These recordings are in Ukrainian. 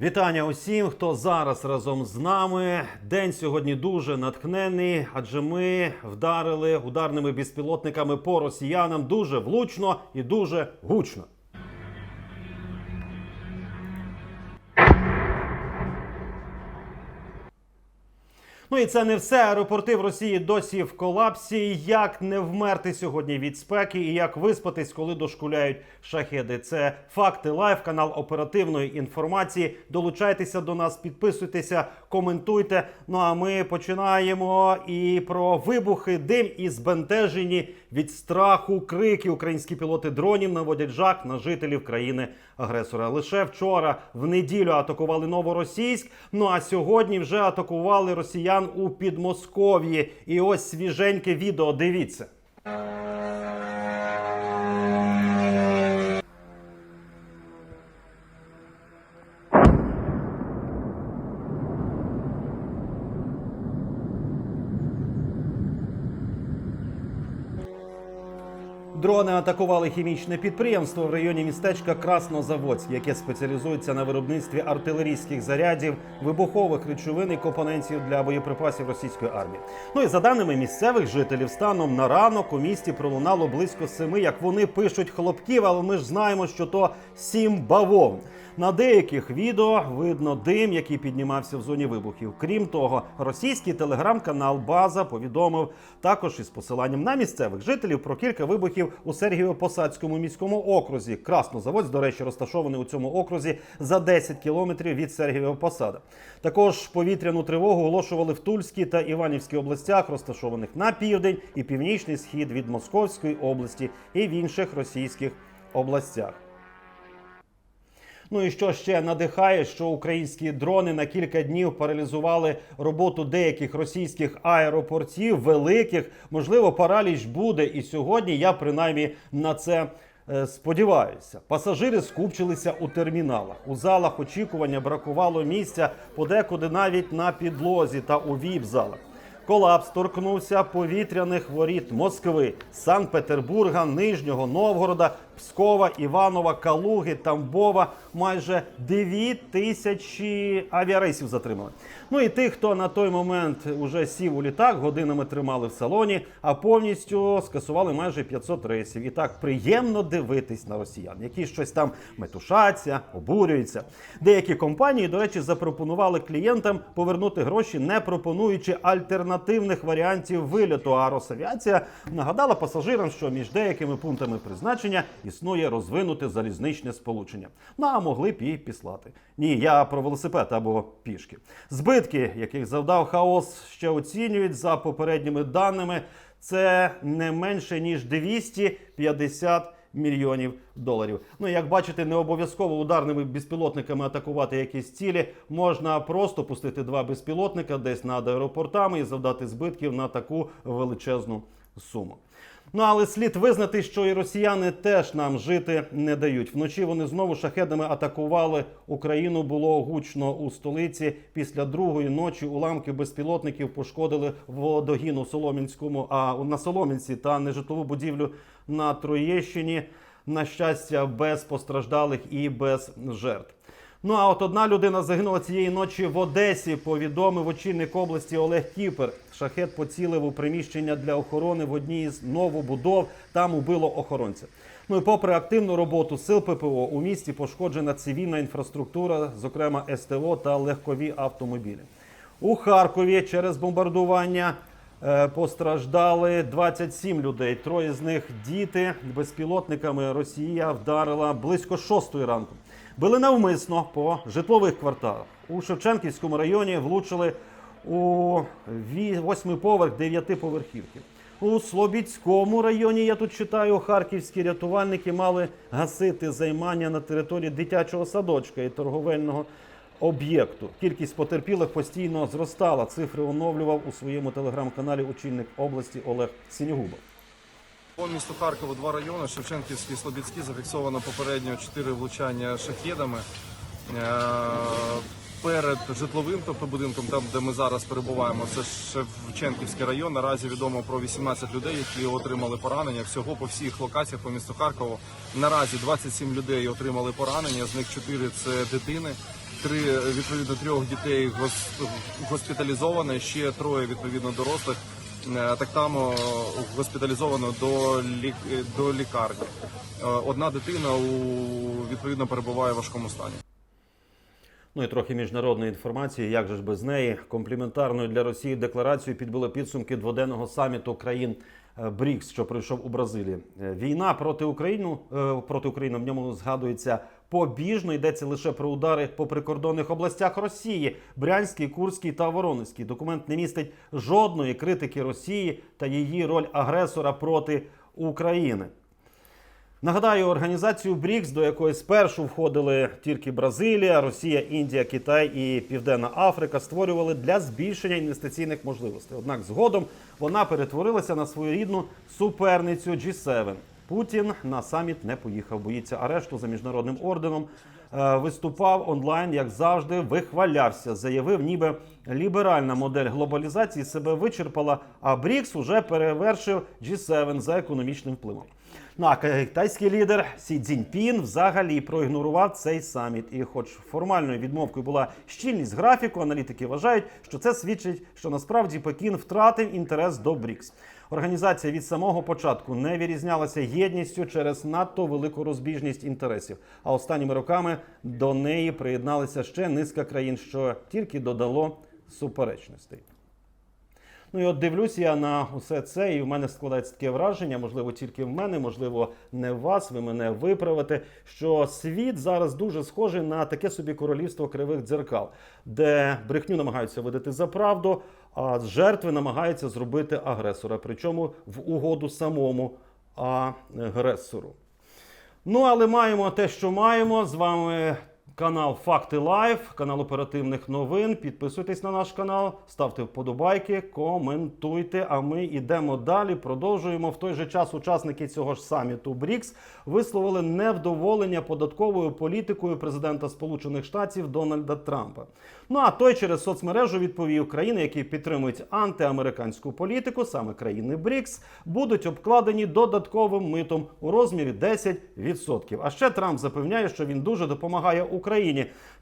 Вітання усім, хто зараз разом з нами. День сьогодні дуже натхнений, адже ми вдарили ударними безпілотниками по росіянам дуже влучно і дуже гучно. Ну і це не все. Аеропорти в Росії досі в колапсі. Як не вмерти сьогодні від спеки і як виспатись, коли дошкуляють шахеди. Це факти лайв, канал оперативної інформації. Долучайтеся до нас, підписуйтеся, коментуйте. Ну а ми починаємо і про вибухи, дим і збентежені від страху крики. Українські пілоти дронів наводять жах на жителів країни агресора. Лише вчора в неділю атакували Новоросійськ. Ну а сьогодні вже атакували росіян у Підмосков'ї. І ось свіженьке відео. Дивіться. Дрони атакували хімічне підприємство в районі містечка Краснозаводськ, яке спеціалізується на виробництві артилерійських зарядів, вибухових речовин і компонентів для боєприпасів російської армії. Ну і за даними місцевих жителів, станом на ранок у місті пролунало близько семи, як вони пишуть, хлопків, але ми ж знаємо, що то сім бавовн. На деяких відео видно дим, який піднімався в зоні вибухів. Крім того, російський телеграм-канал База повідомив також із посиланням на місцевих жителів про кілька вибухів у Сергієво-Посадському міському окрузі. Краснозаводськ, до речі, розташований у цьому окрузі за 10 кілометрів від Сергієва-Посада. Також повітряну тривогу оголошували в Тульській та Іванівській областях, розташованих на південь і північний схід від Московської області і в інших російських областях. Ну і що ще надихає, що українські дрони на кілька днів паралізували роботу деяких російських аеропортів, великих. Можливо, параліч буде. І сьогодні я принаймні на це е, сподіваюся. Пасажири скупчилися у терміналах. У залах очікування бракувало місця подекуди навіть на підлозі та у віп-залах. Колапс торкнувся повітряних воріт Москви, Санкт-Петербурга, Нижнього Новгорода, Пскова, Іванова, Калуги, Тамбова. Майже 9 тисячі авіарейсів затримали. Ну і тих, хто на той момент уже сів у літак, годинами тримали в салоні, а повністю скасували майже 500 рейсів. І так приємно дивитись на росіян, які щось там метушаться, обурюються. Деякі компанії, до речі, запропонували клієнтам повернути гроші, не пропонуючи альтернативних варіантів виліту. А Росавіація нагадала пасажирам, що між деякими пунктами призначення існує розвинуте залізничне сполучення. Ну а могли б і післати. Ні, я про велосипед або пішки. Збитки, яких завдав хаос, ще оцінюють за попередніми даними. Це не менше ніж 250 мільйонів доларів. Ну як бачите, не обов'язково ударними безпілотниками атакувати якісь цілі. Можна просто пустити два безпілотника десь над аеропортами і завдати збитків на таку величезну суму. Ну але слід визнати, що і росіяни теж нам жити не дають. Вночі вони знову шахедами атакували Україну. Було гучно у столиці. Після другої ночі уламки безпілотників пошкодили водогін у Соломінському, а на Соломінці та нежитлову будівлю на Троєщині. На щастя, без постраждалих і без жертв. Ну а от одна людина загинула цієї ночі в Одесі. Повідомив очільник області Олег Кіпер. Шахет поцілив у приміщення для охорони в одній із новобудов. Там убило охоронця. Ну і попри активну роботу сил ППО у місті пошкоджена цивільна інфраструктура, зокрема СТО та легкові автомобілі. У Харкові через бомбардування е, постраждали 27 людей. Троє з них діти. Безпілотниками Росія вдарила близько шостої ранку. Били навмисно по житлових кварталах. У Шевченківському районі влучили у восьмий поверх дев'ятиповерхівки. У Слобідському районі, я тут читаю, харківські рятувальники мали гасити займання на території дитячого садочка і торговельного об'єкту. Кількість потерпілих постійно зростала. Цифри оновлював у своєму телеграм-каналі очільник області Олег Сінігубов. По місту Харкову два райони Шевченківський і Слобідський зафіксовано попередньо чотири влучання шахедами. Е, Перед житловим, тобто будинком, там де ми зараз перебуваємо, це Шевченківський район. Наразі відомо про 18 людей, які отримали поранення. Всього по всіх локаціях по місту Харкову. Наразі 27 людей отримали поранення. З них 4 – це дитини. три відповідно трьох дітей гос- госпіталізовано, ще троє відповідно дорослих. Е, Так само госпіталізовано до лік... до лікарні. Е, Одна дитина у відповідно перебуває в важкому стані. Ну і трохи міжнародної інформації. Як же ж без неї? Компліментарною для Росії декларацією підбили підсумки дводенного саміту країн БРІКС, що пройшов у Бразилії. Е, Війна проти України е, проти України в ньому згадується побіжно. Йдеться лише про удари по прикордонних областях Росії: Брянський, Курський та Воронезький. Документ не містить жодної критики Росії та її роль агресора проти України. Нагадаю, організацію БРІКС, до якої спершу входили тільки Бразилія, Росія, Індія, Китай і Південна Африка, створювали для збільшення інвестиційних можливостей. Однак згодом вона перетворилася на своєрідну суперницю G7. Путін на саміт не поїхав, боїться арешту за міжнародним орденом. Е, Виступав онлайн, як завжди, вихвалявся. Заявив, ніби ліберальна модель глобалізації себе вичерпала, а БРІКС уже перевершив G7 за економічним впливом. Ну, а китайський лідер Сі Цзіньпін взагалі проігнорував цей саміт. І, хоч формальною відмовкою була щільність графіку, аналітики вважають, що це свідчить, що насправді Пекін втратив інтерес до БРІКС. Організація від самого початку не вирізнялася єдністю через надто велику розбіжність інтересів. А останніми роками до неї приєдналися ще низка країн, що тільки додало суперечностей. Ну і от дивлюсь я на усе це, і в мене складається таке враження, можливо, тільки в мене, можливо, не в вас. Ви мене виправите. Що світ зараз дуже схожий на таке собі королівство кривих дзеркал, де брехню намагаються видати за правду, а з жертви намагаються зробити агресора, причому в угоду самому агресору. Ну, але маємо те, що маємо. З вами канал Факти Лайв, канал оперативних новин. Підписуйтесь на наш канал, ставте вподобайки, коментуйте. А ми йдемо далі. Продовжуємо. В той же час учасники цього ж саміту БРІКС висловили невдоволення податковою політикою президента Сполучених Штатів Дональда Трампа. Ну а той через соцмережу відповів країни, які підтримують антиамериканську політику, саме країни БРІКС, будуть обкладені додатковим митом у розмірі 10%. А ще Трамп запевняє, що він дуже допомагає Україні.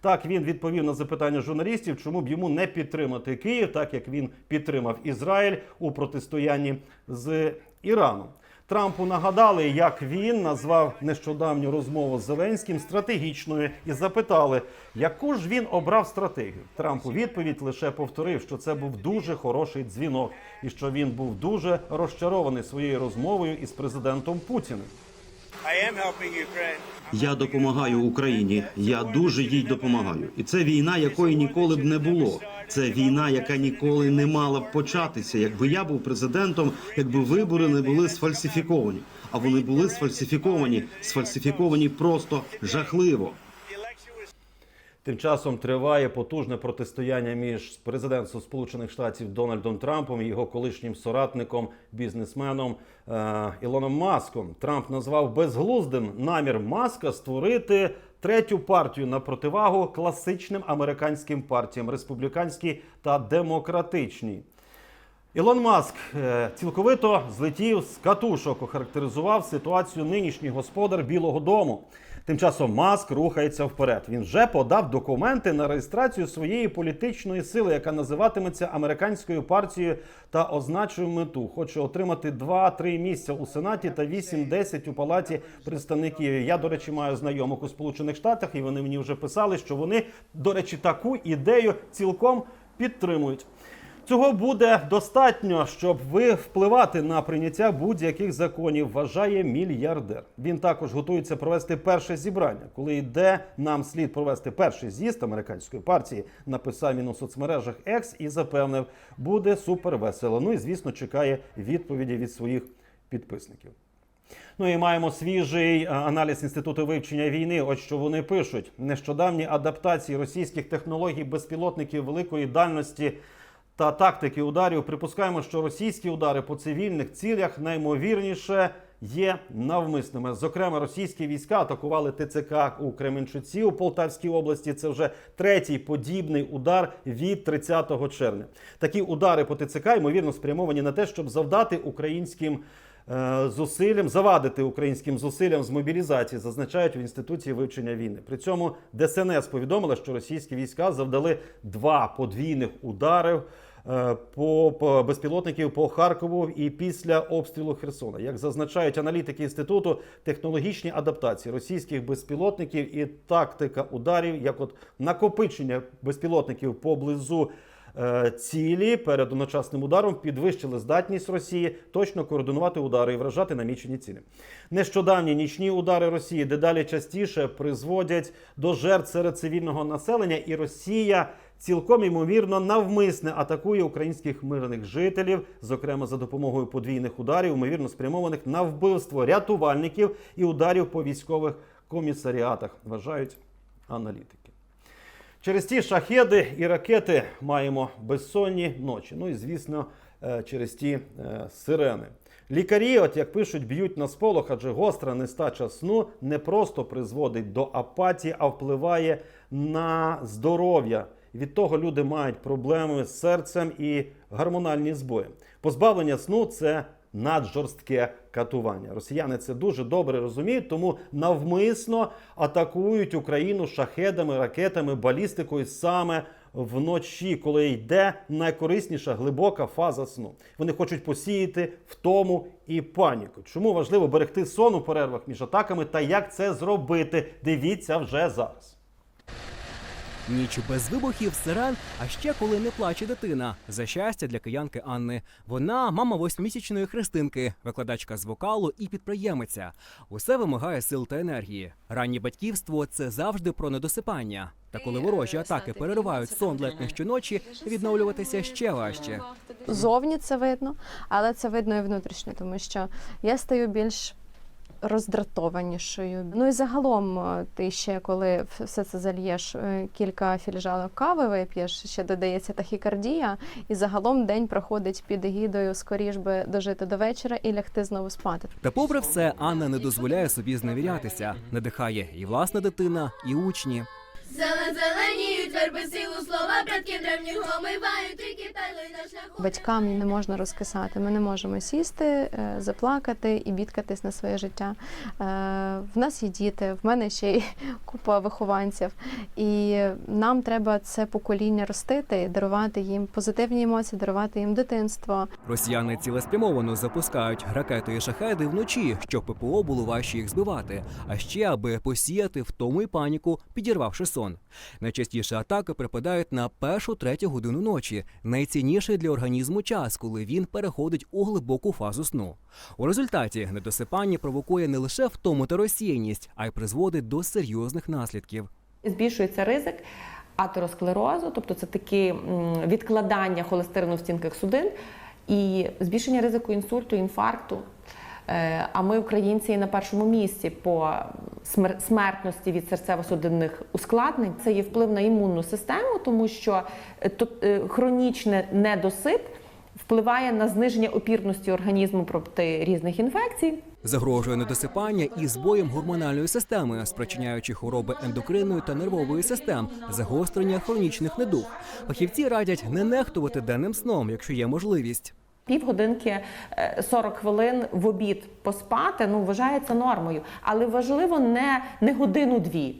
Так він відповів на запитання журналістів, чому б йому не підтримати Київ, так як він підтримав Ізраїль у протистоянні з Іраном. Трампу нагадали, як він назвав нещодавню розмову з Зеленським стратегічною, і запитали, яку ж він обрав стратегію. Трамп у відповідь лише повторив, що це був дуже хороший дзвінок, і що він був дуже розчарований своєю розмовою із президентом Путіним. I am helping Ukraine. Я допомагаю Україні. Я дуже їй допомагаю. І це війна, якої ніколи б не було. Це війна, яка ніколи не мала б початися. Якби я був президентом, якби вибори не були сфальсифіковані. А вони були сфальсифіковані, сфальсифіковані просто жахливо. Тим часом триває потужне протистояння між президентом Сполучених Штатів Дональдом Трампом і його колишнім соратником, бізнесменом е, Ілоном Маском. Трамп назвав безглуздим намір Маска створити третю партію на противагу класичним американським партіям республіканській та демократичній. Ілон Маск е, цілковито злетів з катушок, охарактеризував ситуацію нинішній господар Білого Дому. Тим часом Маск рухається вперед. Він вже подав документи на реєстрацію своєї політичної сили, яка називатиметься американською партією та означує мету. Хоче отримати 2-3 місця у сенаті та 8-10 у палаті представників. Я, до речі, маю знайомих у Сполучених Штатах, і вони мені вже писали, що вони, до речі, таку ідею цілком підтримують. Цього буде достатньо, щоб ви впливати на прийняття будь-яких законів, вважає мільярдер. Він також готується провести перше зібрання. Коли йде, нам слід провести перший з'їзд американської партії. Написав він у соцмережах X і запевнив, буде супер весело. Ну і звісно, чекає відповіді від своїх підписників. Ну і маємо свіжий аналіз інституту вивчення війни. Ось що вони пишуть: нещодавні адаптації російських технологій безпілотників великої дальності та тактики ударів. Припускаємо, що російські удари по цивільних цілях наймовірніше є навмисними. Зокрема, російські війська атакували ТЦК у Кременчуці у Полтавській області. Це вже третій подібний удар від 30 червня. Такі удари по ТЦК ймовірно спрямовані на те, щоб завдати українським е, зусиллям завадити українським зусиллям з мобілізації, зазначають в інституції вивчення війни. При цьому ДСНС повідомила, що російські війська завдали два подвійних ударів по, по безпілотників по Харкову і після обстрілу Херсона. Як зазначають аналітики інституту, технологічні адаптації російських безпілотників і тактика ударів, як от накопичення безпілотників поблизу е, цілі перед одночасним ударом підвищили здатність Росії точно координувати удари і вражати намічені цілі. Нещодавні нічні удари Росії дедалі частіше призводять до жертв серед цивільного населення, і Росія цілком ймовірно навмисне атакує українських мирних жителів, зокрема за допомогою подвійних ударів, ймовірно спрямованих на вбивство рятувальників і ударів по військових комісаріатах, вважають аналітики. Через ті шахеди і ракети маємо безсонні ночі. Ну і звісно, е, через ті е, сирени. Лікарі, от як пишуть, б'ють на сполох, адже гостра нестача сну не просто призводить до апатії, а впливає на здоров'я. Від того люди мають проблеми з серцем і гормональні збої. Позбавлення сну це наджорстке катування. Росіяни це дуже добре розуміють, тому навмисно атакують Україну шахедами, ракетами, балістикою саме вночі, коли йде найкорисніша глибока фаза сну. Вони хочуть посіяти втому і паніку. Чому важливо берегти сон у перервах між атаками та як це зробити? Дивіться вже зараз. Ніч без вибухів, сирен, а ще коли не плаче дитина. За щастя для киянки Анни. Вона мама восьмимісячної христинки, викладачка з вокалу і підприємиця. Усе вимагає сил та енергії. Раннє батьківство це завжди про недосипання. Та коли ворожі атаки переривають сон летних щоночі, відновлюватися ще важче. Зовні це видно, але це видно і внутрішньо, тому що я стаю більш роздратованішою. Ну і загалом, е, ти ще коли все це зальєш, е, кілька філіжанок кави вип'єш, ще додається тахікардія, і загалом день проходить під егідою, скоріш би дожити до вечора і лягти знову спати. Та попри все, Анна не дозволяє собі зневірятися. Надихає і власна дитина, і учні. Зелен зеленіють верби силу слова предків древніх омивають ріки та на шляху. Батькам не можна розкисати. Ми не можемо сісти, е, заплакати і бідкатись на своє життя. Е, В нас є діти, в мене ще й купа вихованців. І нам треба це покоління ростити, дарувати їм позитивні емоції, дарувати їм дитинство. Росіяни цілеспрямовано запускають ракети і шахеди вночі, щоб ППО було важче їх збивати, а ще аби посіяти втому і паніку, підірвавши сон. Найчастіше атаки припадають на першу третю годину ночі, найцінніший для організму час, коли він переходить у глибоку фазу сну. У результаті недосипання провокує не лише втому та розсіяність, а й призводить до серйозних наслідків. збільшується ризик атеросклерозу, тобто це такі відкладання холестерину в стінках судин і збільшення ризику інсульту, інфаркту. Е, А ми, українці, на першому місці по смер- смертності від серцево-судинних ускладнень. Це є вплив на імунну систему, тому що е, е, хронічний недосип впливає на зниження опірності організму проти різних інфекцій. Загрожує недосипання і збоєм гормональної системи, спричиняючи хвороби ендокринної та нервової систем, загострення хронічних недуг. Фахівці радять не нехтувати денним сном, якщо є можливість. Півгодинки е, 40 хвилин в обід поспати ну вважається нормою, але важливо не, не годину-дві.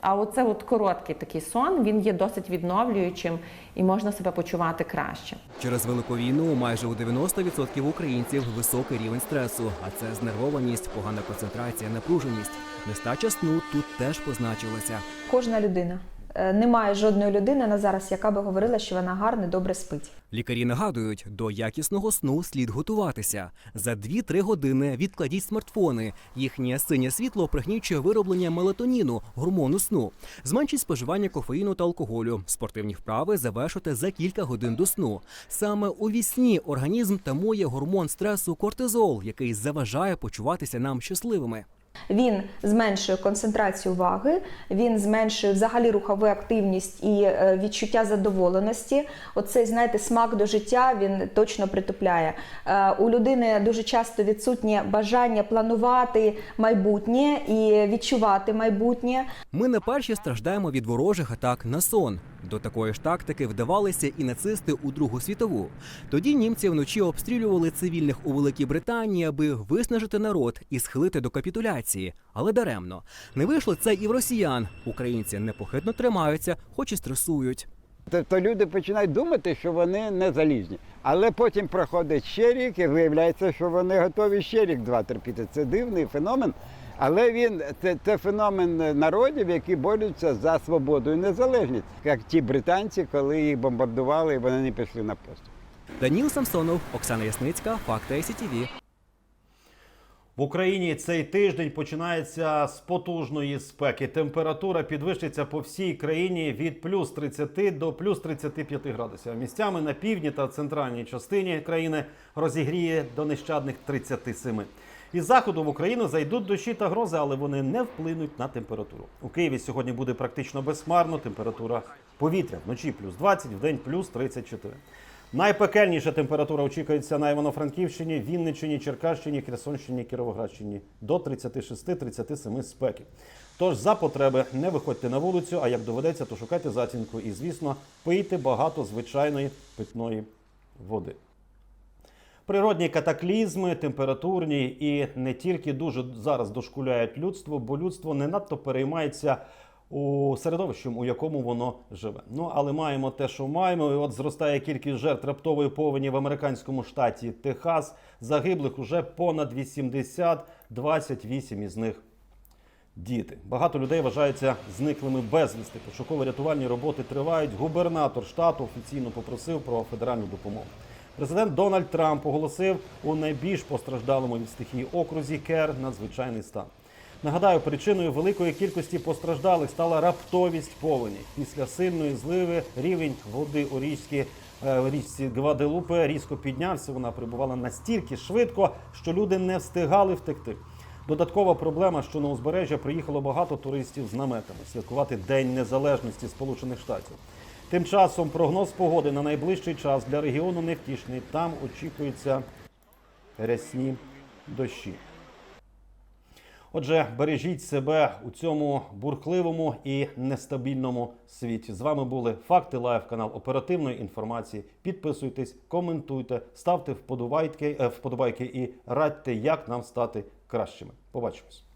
А оце от короткий такий сон, він є досить відновлюючим і можна себе почувати краще. Через велику війну майже у 90% українців високий рівень стресу, а це знервованість, погана концентрація, напруженість. Нестача сну тут теж позначилася. Кожна людина. Е, Немає жодної людини на зараз, яка би говорила, що вона гарно, добре спить. Лікарі нагадують, до якісного сну слід готуватися. За 2-3 години відкладіть смартфони. Їхнє синє світло пригнічує вироблення мелатоніну, гормону сну. Зменшіть споживання кофеїну та алкоголю. Спортивні вправи завершуйте за кілька годин до сну. Саме у вісні організм тамує гормон стресу кортизол, який заважає почуватися нам щасливими. Він зменшує концентрацію уваги, він зменшує взагалі рухову активність і е, відчуття задоволеності. Оцей, знаєте, смак до життя він точно притупляє. Е, У людини дуже часто відсутнє бажання планувати майбутнє і відчувати майбутнє. Ми не перші страждаємо від ворожих атак на сон. До такої ж тактики вдавалися і нацисти у Другу світову. Тоді німці вночі обстрілювали цивільних у Великій Британії, аби виснажити народ і схилити до капітуляції. Але даремно не вийшло це і в росіян. Українці непохитно тримаються, хоч і стресують. Тобто люди починають думати, що вони не залізні. Але потім проходить ще рік і виявляється, що вони готові ще рік два терпіти. Це дивний феномен. Але він це, це феномен народів, які борються за свободу і незалежність, як ті британці, коли їх бомбардували і вони не пішли на поступ. Даніл Самсонов, Оксана Ясницька, Факти СІТІВІ. В Україні цей тиждень починається з потужної спеки. Температура підвищиться по всій країні від плюс 30 до плюс 35 градусів. Місцями на півдні та центральній частині країни розігріє до нещадних 37. Із заходу в Україну зайдуть дощі та грози, але вони не вплинуть на температуру. У Києві сьогодні буде практично безхмарно. Температура повітря вночі плюс 20, вдень плюс 34. Найпекельніша температура очікується на Івано-Франківщині, Вінниччині, Черкащині, Херсонщині, Кіровоградщині до 36-37 спеки. Тож за потреби не виходьте на вулицю, а як доведеться, то шукайте затінку і, звісно, пийте багато звичайної питної води. Природні катаклізми, температурні і не тільки дуже зараз дошкуляють людство, бо людство не надто переймається у середовищем, у якому воно живе. Ну але маємо те, що маємо. І от зростає кількість жертв раптової повені в американському штаті Техас. Загиблих уже понад 80, 28 із них діти. Багато людей вважаються зниклими безвісти. Пошуково-рятувальні роботи тривають. Губернатор штату офіційно попросив про федеральну допомогу. Президент Дональд Трамп оголосив у найбільш постраждалому від стихії окрузі Кер надзвичайний стан. Нагадаю, причиною великої кількості постраждалих стала раптовість повені. Після сильної зливи рівень води у річці, е, річці Гваделупе різко піднявся. Вона прибувала настільки швидко, що люди не встигали втекти. Додаткова проблема, що на узбережжя приїхало багато туристів з наметами святкувати День Незалежності Сполучених Штатів. Тим часом прогноз погоди на найближчий час для регіону невтішний. Там очікуються рясні дощі. Отже, бережіть себе у цьому бурхливому і нестабільному світі. З вами були Факти Лайв, канал оперативної інформації. Підписуйтесь, коментуйте, ставте вподобайки, е, вподобайки і радьте, як нам стати кращими. Побачимось.